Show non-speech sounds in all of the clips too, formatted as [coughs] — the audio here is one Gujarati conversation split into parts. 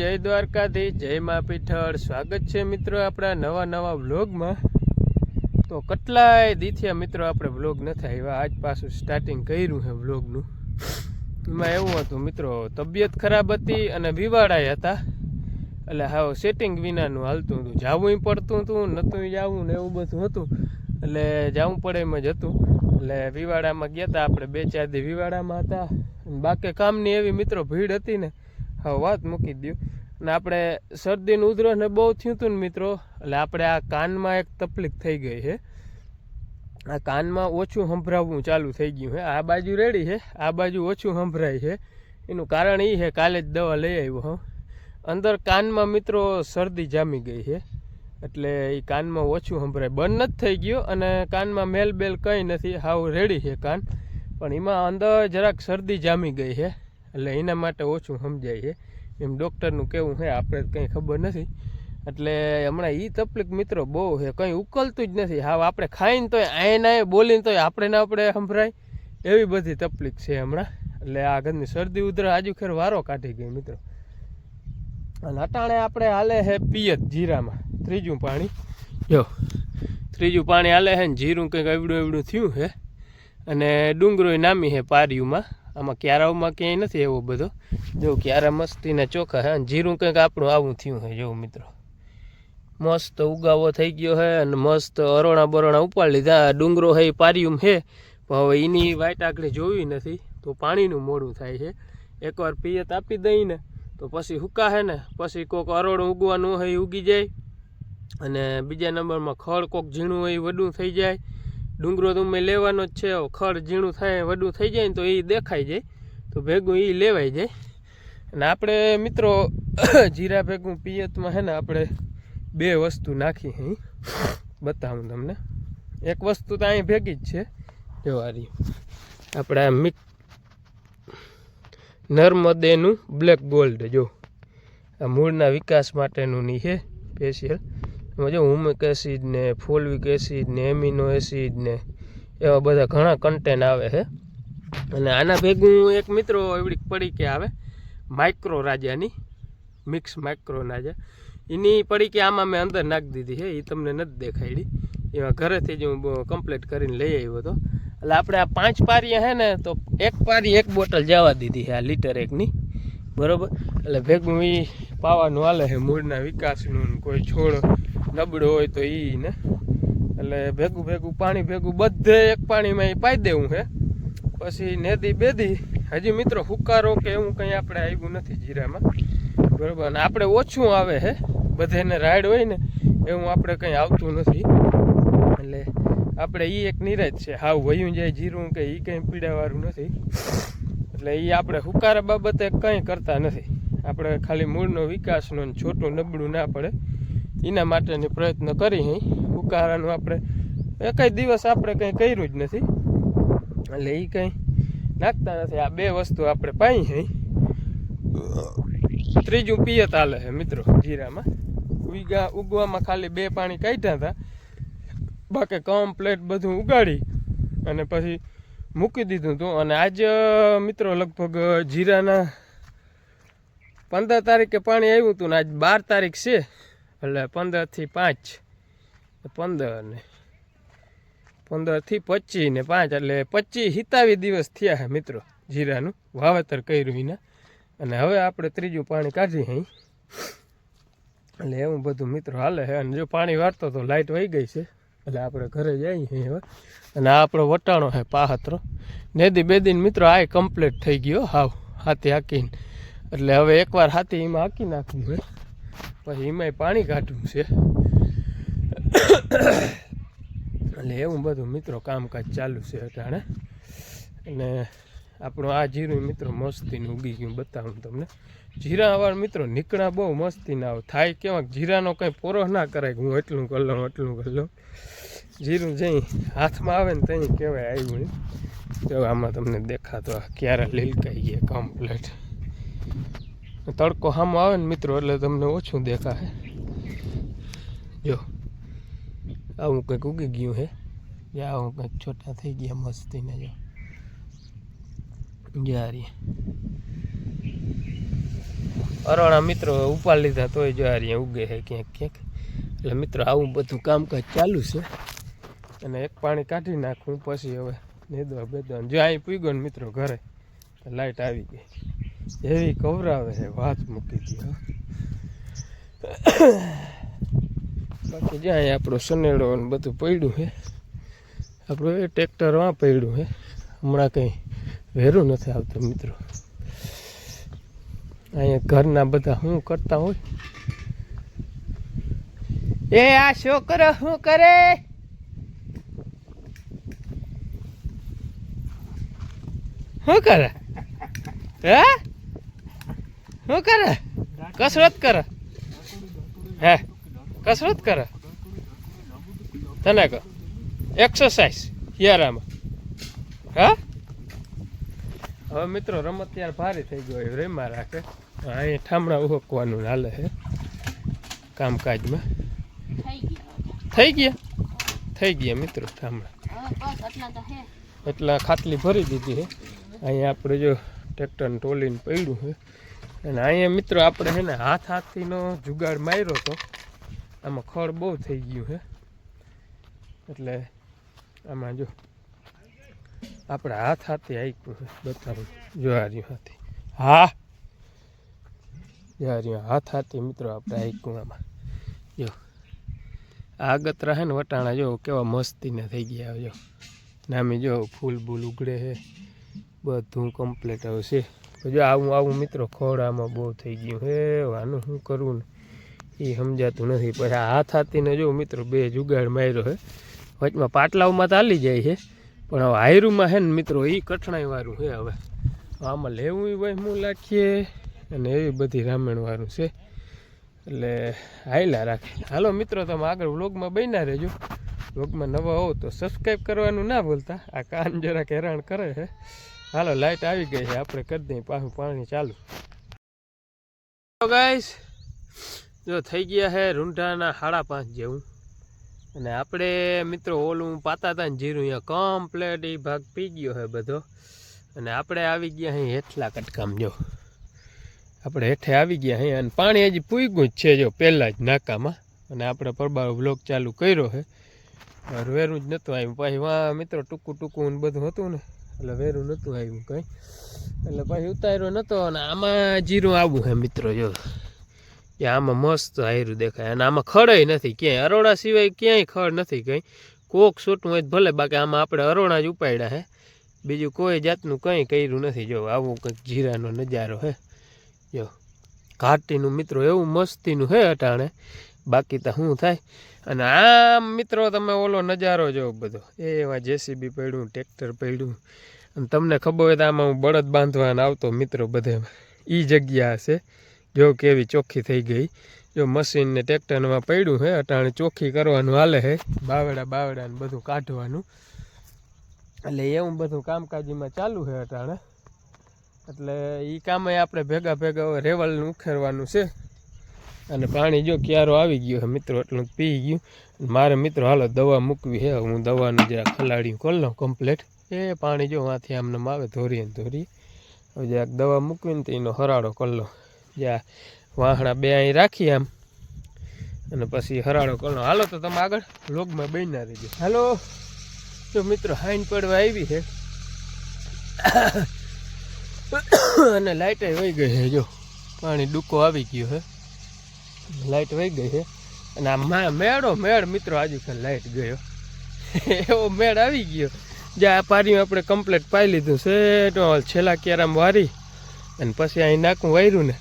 જય દ્વારકાથી જય મા પીઠળ. સ્વાગત છે મિત્રો આપણા નવા નવા વ્લોગમાં. તો કેટલાય દીથિયા મિત્રો આપણે વ્લોગ નથી આવ્યા. આજ પાછું સ્ટાર્ટિંગ કર્યું છે વ્લોગનું. એમાં એવું હતું મિત્રો, તબિયત ખરાબ હતી અને વિવાળાય હતા. એટલે હાવ સેટિંગ વિનાનું હાલતું હતું. જાવું પડતું હતું, નહોતું જવું ને એવું બધું હતું. એટલે જવું પડે એમ જ હતું. એટલે વિવાડામાં ગયા હતા આપણે બે ચાર દી વિવાડામાં હતા. બાકી કામની એવી મિત્રો ભીડ હતી ને હા વાત મૂકી દઉં અને આપણે શરદીનું ઉધરસને બહુ થયું હતું ને મિત્રો, એટલે આપણે આ કાનમાં એક તકલીફ થઈ ગઈ છે. આ કાનમાં ઓછું સંભળાવવું ચાલુ થઈ ગયું છે. આ બાજુ રેડી છે. આ બાજુ ઓછું સંભળાય છે. એનું કારણ એ છે કાલે જ દવા લઈ આવ્યો હું. અંદર કાનમાં મિત્રો શરદી જામી ગઈ છે. એટલે એ કાનમાં ઓછું સંભળાય. બંધ નથી થઈ ગયું અને કાનમાં મેલ બેલ કંઈ નથી. હાવ રેડી છે કાન. પણ એમાં અંદર જરાક શરદી જામી ગઈ છે. એટલે એના માટે ઓછું સમજાય છે. એમ ડૉક્ટરનું કેવું છે, આપણે કંઈ ખબર નથી. એટલે હમણાં એ તકલીફ મિત્રો બહુ છે, કંઈ ઉકલતું જ નથી. હા આપણે ખાઈને તોય આયના બોલીને તોય આપણે ને આપણે સંભળાય. એવી બધી તકલીફ છે હમણાં. એટલે આ ઘરની શરદી ઉધર આજુ ખેર વારો કાઢી ગઈ મિત્રો. અને અટાણે આપણે હાલે છે પિયત જીરામાં, ત્રીજું પાણી. જો, ત્રીજું પાણી હાલે છે ને જીરું કંઈક એવડું એવડું થયું છે. અને ડુંગરોય નામી છે પારિયુંમાં. આમાં ક્યારાઓમાં ક્યાંય નથી એવો બધો. જો ક્યારા મસ્તીના ચોખા હે જીરું કંઈક આપણું આવું થયું છે જો મિત્રો. મસ્ત ઉગાવો થઈ ગયો છે અને મસ્ત અરોણા બરોણા ઉપાડી લીધા. ડુંગરો છે એ પારિયુમ છે પણ હવે એની વાઈટ આગળ જોવી નથી તો પાણીનું મોડું થાય છે. એકવાર પિયત આપી દઈને તો પછી હુકા હે ને, પછી કોક અરોણું ઉગવાનું હોય એ ઉગી જાય. અને બીજા નંબરમાં ખળ કોક ઝીણું હોય એ વડું થઈ જાય. ડુંગરો તો મેં લેવાનો જ છે ખડ ઝીણું થાય, વડું થઈ જાય ને તો એ દેખાઈ જાય. તો ભેગું એ લેવાઈ જાય. અને આપણે મિત્રો [coughs] જીરા ભેગું પિયતમાં હે ને આપણે બે વસ્તુ નાખી અહીં બતાવું તમને. એક વસ્તુ તો અહીં ભેગી જ છે. જવારી આપણે આ મિક નર્મદેનું બ્લેક ગોલ્ડ જો. આ મૂળના વિકાસ માટેનું ની છે સ્પેશિયલ એમાં જો હુમિક એસિડ ને ફોલવિક એસિડ ને એમિનો એસિડ ને એવા બધા ઘણા કન્ટેન આવે છે. અને આના ભેગું એક મિત્રો એવડી પડી કે આવે, માઇક્રો રાજાની, મિક્સ માઇક્રો રાજા. એની પડી કે આમાં મેં અંદર નાખી દીધી છે એ તમને નથી દેખાડી એમાં ઘરેથી જ હું કમ્પ્લીટ કરીને લઈ આવ્યો હતો. એટલે આપણે આ પાંચ પારી હે ને, તો એક પારી એક બોટલ જવા દીધી છે આ લીટર એકની. બરાબર? એટલે ભેગું એ પાવાનું હાલે છે મૂળના વિકાસનું કોઈ છોડ નબળો હોય તો ઈ ને. એટલે ભેગું ભેગું પાણી ભેગું બધે એક પાણીમાં એ પાઈ દેવું છે પછી નેદી બેદી, હજી મિત્રો હુકારો કે એવું કંઈ આપણે આવ્યું નથી જીરામાં. બરોબર, અને આપણે ઓછું આવે છે બધેને રાઈડ હોય ને, એવું આપણે કંઈ આવતું નથી. એટલે આપણે એ એક નિરાજ છે. હાવ વયું જાય જીરું કે એ કંઈ પીડાવાળું નથી. એટલે એ આપણે હુકારા બાબતે કંઈ કરતા નથી. આપણે ખાલી મૂળનો વિકાસનો છોટું નબળું ના પડે. એના માટેની પ્રયત્ન કરી અહીં ઉકાળાનું આપણે એકાય દિવસ આપણે કંઈ કર્યું જ નથી. એટલે એ કંઈ નાખતા નથી. આ બે વસ્તુ આપણે પાઈ હઈ ત્રીજું પિયત હાલે છે મિત્રો જીરામાં. ઉગા ઉગવામાં ખાલી બે પાણી કાઢ્યા હતા. બાકી કમ્પ્લેટ બધું ઉગાડી અને પછી મૂકી દીધું હતું. અને આજ, મિત્રો, લગભગ જીરાના પંદર તારીખે પાણી આવ્યું હતું ને આજ બાર તારીખ છે. એટલે પંદરથી પાંચ. પંદર ને. પંદરથી પચીસ ને પાંચ, એટલે પચીસ સિત્તાવીસ દિવસ થયા છે મિત્રો, જીરાનું. વાવેતર કર્યું એના અને હવે આપણે ત્રીજું પાણી કાઢી અહીં એટલે એવું બધું મિત્રો હાલે છે અને જો પાણી વાળતો તો લાઇટ વહી ગઈ છે. એટલે આપણે ઘરે જઈએ હવે. અને આ આપણો વટાણો છે પાહતરો. નેદી બેદીન મિત્રો આ કમ્પ્લીટ થઈ ગયો હાવ હાથી હાકીને. એટલે હવે એકવાર હાથી એમાં હાકી નાખવું છે પછી એમાંય પાણી કાઢવું છે. એટલે એવું બધું મિત્રો કામકાજ ચાલુ છે અટાણે. અને આપણું આ જીરું મિત્રો મસ્તીનું ઉગી ગયું, બતાવું તમને. જીરા વાળ મિત્રો નીકળા બહુ મસ્તી ના આવે થાય કેવાક જીરાનો કંઈ પોરો ના કરાય હું એટલું કરી એટલું કરી જીરું જઈ હાથમાં આવે ને ત્યાં કહેવાય આવ્યું તો આમાં તમને દેખાતો ક્યારે લીલકાઈ ગયા કમ્પ્લેટ તડકો સામો આવે ને મિત્રો, એટલે તમને ઓછું દેખાશે. જો, આવું કંઈક ઉગી ગયું છે યા આવું કંઈક છોટા થઈ ગયા મસ્તીને, જો. જારી અરોણા મિત્રો ઉપાડ લીધા તોય જો આ ઉગે છે ક્યાંક ક્યાંક. એટલે મિત્રો, આવું બધું કામકાજ ચાલુ છે. અને એક પાણી કાઢી નાખું, પછી હવે નેદવા બેદવા. જો અહીં પૂગ્યો ને મિત્રો, ઘરે. તો લાઈટ આવી ગઈ. એવી કવરાવે છે, વાત મૂકી દીધો. બાકી જ્યાં આપણો સનેડો ને બધું પડ્યું છે, આપણું એ ટ્રેક્ટર વાં પડ્યું છે, હમણાં કંઈ વેરું નથી આવતું, મિત્રો. અહીંયા ઘરના બધા શું કરતા હોય? એ આ છોકરો શું કરે? શું કરે? હે? શું કરે? કસરત કરે? હે? કસરત કરે? તને કહો. એક્સરસાઇઝ હિયારામાં હા? હવે મિત્રો રમત ત્યારે ભારે થઈ ગયો હોય, રેમા રાખે. અહીં ઠામણા ઉહકવાનું હાલે છે કામકાજમાં. થઈ ગયા? થઈ ગયા મિત્રો ઠામણા. એટલા ખાટલી ભરી દીધી છે અહીંયા આપણે જો ટ્રેક્ટરને ટોલીને પડ્યું છે અને અહીંયા મિત્રો આપણે છે ને હાથ હાથથીનો જુગાડ માર્યો હતો આમાં ખડ બહુ થઈ ગયું છે. એટલે આમાં જો આપણે હાથ હાથે આપ્યું છે. બતાવું જોવા રહ્યું હાથી. હા! જોવા રહ્યું, હાથ હાથી મિત્રો આપણે આપ્યું આમાં. જો આ આગતરા છે ને વટાણા જો કેવા મસ્તીના થઈ ગયા જો, નામે જો ફૂલ બૂલ ઉગડે છે. બધું કમ્પ્લીટ આવશે જો આવું આવું મિત્રો ખોડામાં બહુ થઈ ગયું. હે, આનું શું કરવું ને? એ સમજાતું નથી. પછી હાથ હાથીને જો મિત્રો બે જુગાડ માર્યો હે. વચમાં પાટલાઓમાં ચાલી જાય છે પણ હવે હાયરુમાં છે ને મિત્રો એ કઠણાઈવાળું છે હવે. આમાં લેવું હું લાખીએ અને એવી બધી રામાયણવાળું છે. એટલે હાયલા રાખે. હાલો મિત્રો, તમે આગળ વ્લોગમાં બન્યા રહેજો. વ્લોગમાં નવા હોવ તો સબસ્ક્રાઈબ કરવાનું ના ભૂલતા. આ કાન જરાક હેરાન કરે છે હાલો, લાઈટ આવી ગઈ છે. આપણે કરી દઈએ, પાછું પાણી ચાલુ. ગાઈસ જો, થઈ ગયા છે રૂંઢાના સાડા પાંચ જેવું. અને આપણે, મિત્રો, ઓલું પાતા હતા જીરું, અહીંયા કમ્પ્લેટ એ ભાગ પી ગયો છે બધો. અને આપણે આવી ગયા અહીં હેઠલા કટકામ, જો. આપણે હેઠે આવી ગયા અહીં અને પાણી હજી પૂગ્યું જ છે, જો, પહેલાં જ નાકામાં. અને આપણે પરબારો બ્લોક ચાલુ કર્યો છે. વેરું જ નહોતું આવ્યું. પછી વાં, મિત્રો, ટૂંકું ટૂંકું બધું હતું ને. એટલે વેરું નહોતું આવ્યું કંઈ. એટલે પછી ઉતાર્યો નહોતો અને આમાં જીરું આવું હે મિત્રો, જો. કે આમાં મસ્ત આયરું દેખાય. અને આમાં ખડય નથી ક્યાંય. અરોડા સિવાય ક્યાંય ખડ નથી કંઈ. કોક છૂટું હોય ભલે, બાકી આમાં આપણે અરોડા જ ઉપાડ્યા હે બીજું કોઈ જાતનું કંઈ કર્યું નથી. જો, આવું કંઈક જીરાનો નજારો હે જો, ઘાટીનું મિત્રો, એવું મસ્તીનું હે અટાણે. બાકી તો શું થાય? અને આમ મિત્રો તમે ઓલો નજારો જો બધો. એમાં જેસીબી પડ્યું, ટ્રેક્ટર પડ્યું. અને તમને ખબર હોય તો આમાં હું બળદ બાંધવાને આવતો મિત્રો બધે. એ જગ્યા હશે. જો કેવી ચોખ્ખી થઈ ગઈ. જો મશીન ને ટ્રેક્ટરમાં પડ્યું છે અટાણે ચોખ્ખી કરવાનું હાલે છે બાવડા બાવડા ને બધું કાઢવાનું. એટલે એવું બધું કામકાજીમાં ચાલુ છે અટાણે. એટલે એ કામે આપણે ભેગા ભેગા હવે રેવલનું ઉખેરવાનું છે. અને પાણી જો ક્યારો આવી ગયો મિત્રો, એટલું પી ગયું. મારે મિત્રો હાલો દવા મૂકવી હે, હું દવાનું જરા ખલાડી ખોલ કમ્પ્લેટ એ પાણી જો વાંથી આમને આવે ધોરીએ ધોરીએ. હવે જરાક દવા મૂકવીને તો એનો હરાળો કરી લઉં જ્યાં વાહણા બે અહીં રાખી આમ. અને પછી હરાળો કરલો હાલો તો તમે આગળ લોગમાં બન્યા રહેજો. હાલો. જો મિત્રો હાઈન પડવા આવી છે [coughs] અને લાઇટે વહી ગઈ છે જો. પાણી ડૂકો આવી ગયો છે લાઇટ વહી ગઈ છે. અને આ મેળો, મેળ મિત્રો, આજુ લાઇટ ગયો. [laughs] એવો મેળ આવી ગયો. જ્યાં આ પારીમાં આપણે કમ્પ્લેટ પાઈ લીધું છે. છેલ્લા કેરામ વારી. અને પછી અહીં નાકું વાર્યું ને.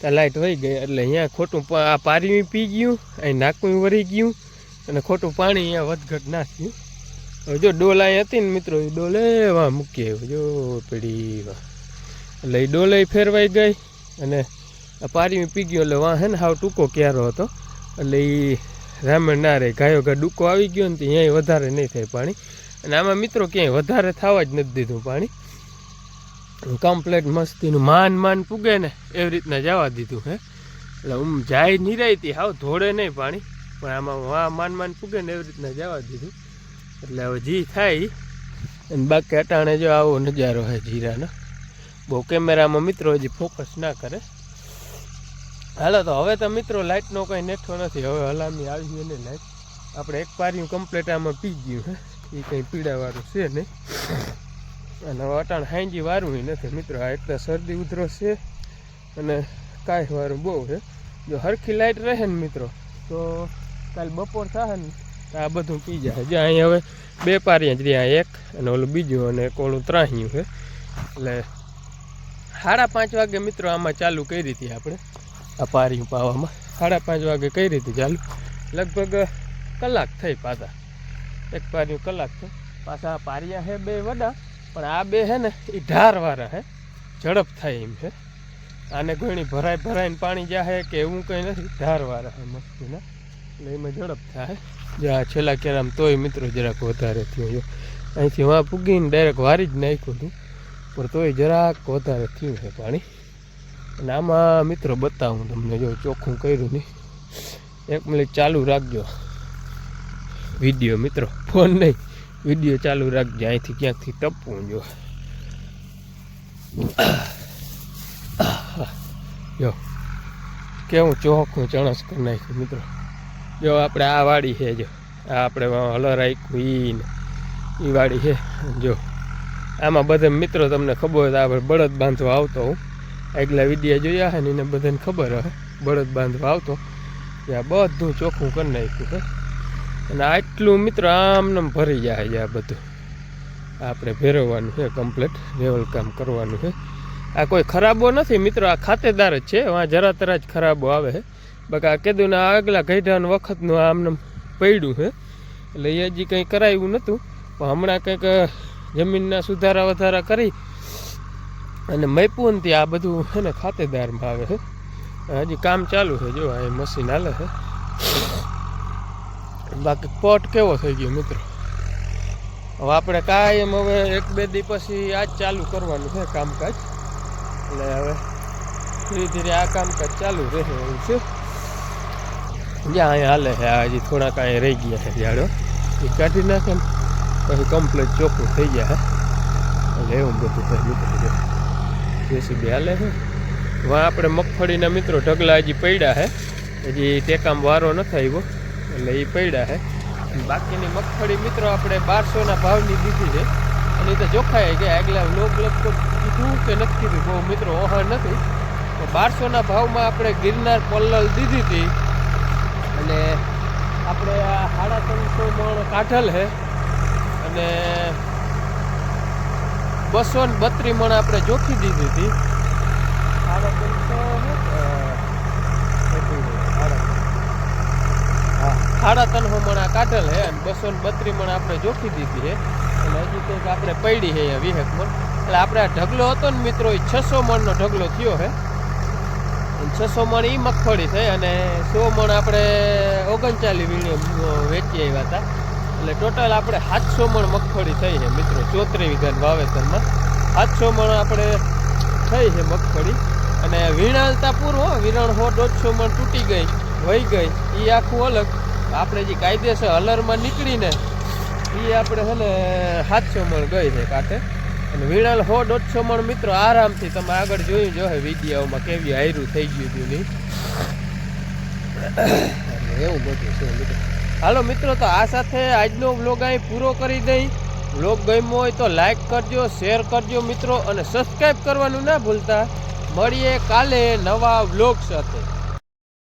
ત્યાં લાઇટ વહી ગઈ. એટલે અહીંયા ખોટું આ પારી પી ગયું. અહીં નાકું વરી ગયું. અને ખોટું પાણી અહીંયા વધઘટ ના થયું હવે જો ડોલ અહીં હતી ને મિત્રો, એ ડોલે એવા મૂકી આવ્યો. જો પડી એટલે એ ડોલે ફેરવાઈ ગઈ. અને આ પારી પી ગયો એટલે વાં ને હાવ ટૂંકો ક્યારો હતો. એટલે એ રામણ ના રહે ગાયો ગા ડૂકો આવી ગયો ને તો અહીંયા વધારે નહીં થાય પાણી. અને આમાં મિત્રો ક્યાંય વધારે થવા જ નથી દીધું પાણી. કમ્પ્લેટ મસ્તીનું માન માન પૂગે ને એવી રીતના જવા દીધું હે. એટલે હું જાય નિરાયતી, હાવ ધોળે નહીં પાણી. પણ આમાં વા માન માન પૂગે ને એવી રીતના જવા દીધું. એટલે હવે જી થાય. અને બાકી અટાણે જો આવો નજારો હે જીરાનો. બહુ કેમેરામાં મિત્રો હજી ફોકસ ના કરે. હાલો તો હવે તો મિત્રો લાઇટનો કંઈ નેઠો નથી, હવે હલામી આવી ને લાઇટ આપણે એક પાર્યું કમ્પ્લેટ આમાં પી ગયું એ કંઈ પીડાવાળું છે નહીં. અને અટાણ હાંજી વારું નથી મિત્રો, આ એક શરદી ઉધરો છે અને કાંઈ વારું બહુ છે. જો હરખી લાઇટ રહે ને મિત્રો, તો કાલ બપોર થાય ને, તો આ બધું પી જાય. જો અહીં હવે બે પારિયા જ રહ્યા, એક અને ઓલું બીજું અને એક ઓલું ત્રાહ્યું છે. એટલે સાડા પાંચ વાગે મિત્રો આમાં ચાલુ કરી હતી આપણે. આ પારિયું પાવામાં સાડા પાંચ વાગે કઈ રીતે ચાલુ? લગભગ કલાક થઈ પાછા. એક પારિયું કલાક થઈ પાછા પારિયા છે બે વડા, પણ આ બે છે ને એ ઢારવાળા છે ઝડપ થાય એમ છે આને ઘણી ભરાય ભરાઈને પાણી જાહે કે એવું કંઈ નથી. ઢારવાળા છે મસ્તીના. એટલે એમાં ઝડપ થાય. જે આ છેલ્લા કેરામ તોય મિત્રો જરાક વધારે થયો જો અહીંથી વાં પૂગીને ડાયરેક્ટ વારી જ નાખ્યું હતું. પણ તોય જરાક વધારે થયું છે પાણી. અને આમાં મિત્રો બતાવું તમને, જો ચોખ્ખું કર્યું નહીં. એક મિનિટ ચાલુ રાખજો. વીડિયો મિત્રો, ફોન નહીં. વીડિયો ચાલુ રાખજો, અહીંથી ક્યાંકથી ટપવું જો. જો, કેવું ચોખ્ખું ચણસ કરી નાખ્યું મિત્રો. જો આપણે આ વાડી છે જો, આ આપણે હલર રાખ્યું એ એ વાડી છે. જો, આમાં બધા મિત્રો તમને ખબર હોય તો આપણે બળદ બાંધવા આવતો હું. આગલા વિડિયા જોયા હે ને એને બધાને ખબર હે. બળદ બાંધવા આવતો. આ બધું ચોખ્ખું કરી નાખ્યું હે. અને આટલું મિત્ર આમને ભરી જાય છે આ બધું. આપણે ફેરવવાનું છે કમ્પ્લેટ લેવલ કામ કરવાનું છે. આ કોઈ ખરાબો નથી મિત્રો, આ ખાતેદાર જ છે. વાં જરા તરા જ ખરાબો આવે છે બાકી આ કીધું ને આ આગલા ગઈઢાનું વખતનું આમને પડ્યું છે એટલે એ હજી કંઈ કરાવ્યું નહોતું. પણ હમણાં કંઈક જમીનના સુધારા વધારા કરી અને મૈપુનથી આ બધું છે ને ખાતેદાર ભાવે છે હજી કામ ચાલુ છે, જો આ મશીન હાલે છે બાકી પોટ કેવો થઈ ગયો મિત્રો? હવે આપણે કાયમ હવે એક બે દી પછી આજ ચાલુ કરવાનું છે કામકાજ. એટલે હવે ધીરે ધીરે આ કામકાજ ચાલુ રહે એવું છે. જ્યાં અહીંયા હાલે છે હજી થોડાક અહીં રહી ગયા છે ઝાડો. એ કાઢી નાખે ને, પછી કમ્પ્લીટ ચોખ્ખું થઈ જાય એટલે એવું બધું થઈ મિત્રો. જેસીબી હાલે છે. વાં આપણે મગફળીના મિત્રો ઢગલા હજી પડ્યા છે. હજી ટેકામ વારો નથી આવ્યો, એટલે એ પડ્યા છે. બાકીની મગફળી મિત્રો આપણે બારસોના ભાવની દીધી છે. અને એ તો જોખાય કે આગલા લોક લગભગ કીધું કે નથી કીધું, બહુ મિત્રો ઓહણ નથી. તો બારસોના ભાવમાં આપણે ગિરનાર પલ્લલ દીધી હતી. અને આપણે આ સાડા ત્રણસો મણ કાઢલ છે. અને બસો ને બત્રી મણ આપણે જોખી દીધી હતી. સાડા ત્રણસો હા? મણ આ કાઢેલ હે અને બસો ને બત્રી મણ આપણે જોખી દીધી છે અને હજી કંઈક આપણે પડી છે વિહેક મણ. એટલે આપણે આ ઢગલો હતો ને મિત્રો એ છસો મણનો ઢગલો થયો છે છસો મણ એ મગફળી થઈ અને સો મણ આપણે ઓગણચાલીસ વીણી વેચી આવ્યા હતા. એટલે ટોટલ આપણે સાતસો મણ મગફળી થઈ છે મિત્રો ચોત્રી વીઘા વાવેતરમાં. સાતસો મણ આપણે થઈ છે મગફળી. અને વીણાલતા પૂરું હો વિરણ હો દોઢસો મણ તૂટી ગઈ, વહી ગઈ. એ આખું અલગ. આપણે જે કાયદેસર હલરમાં નીકળીને એ આપણે છે ને સાતસો મણ ગઈ છે કાંઠે. અને વીણાલ હો દોઢસો મણ મિત્રો, આરામથી તમે આગળ જોયું જો હે વિડીયોમાં કેવી હાયરું થઈ ગયું હતું નહીં [coughs] એવું બધું છે મિત્રો. હાલો મિત્રો, તો આ સાથે આજનો વ્લોગ અહીં પૂરો કરી દઈ. વ્લોગ ગમ્યો હોય તો લાઈક કરજો શેર કરજો મિત્રો, અને સબસ્ક્રાઈબ કરવાનું ના ભૂલતા. મળીએ કાલે નવા વ્લોગ સાથે.